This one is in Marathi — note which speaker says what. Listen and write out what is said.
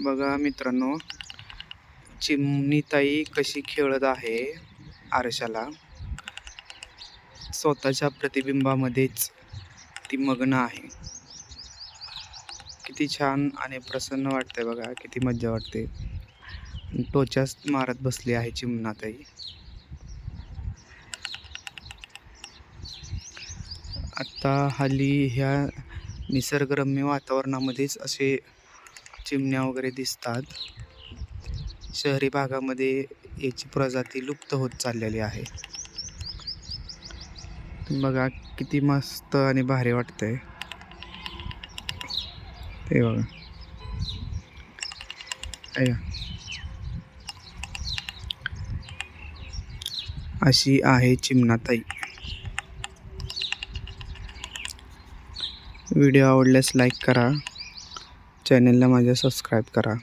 Speaker 1: बघा मित्रांनो चिमणीताई कशी खेळत आहे आरशाला. स्वतःच्या प्रतिबिंबामध्येच ती मग्न आहे. किती छान आणि प्रसन्न वाटते बघा किती मज्जा वाटते. टोचाच मारत बसली आहे चिमणाताई. आत्ता हल्ली ह्या निसर्गरम्य वातावरणामध्येच असे चिमण्या वगैरे दिसतात. शहरी भागामध्ये याची प्रजाती लुप्त होत चाललेली आहे. बघा किती मस्त आणि भारी वाटतंय. ते बघा. ऐका. अशी आहे चिमणाताई व्हिडिओ आवडल्यास लाईक करा. चॅनलला माझ्या सबस्क्राईब करा.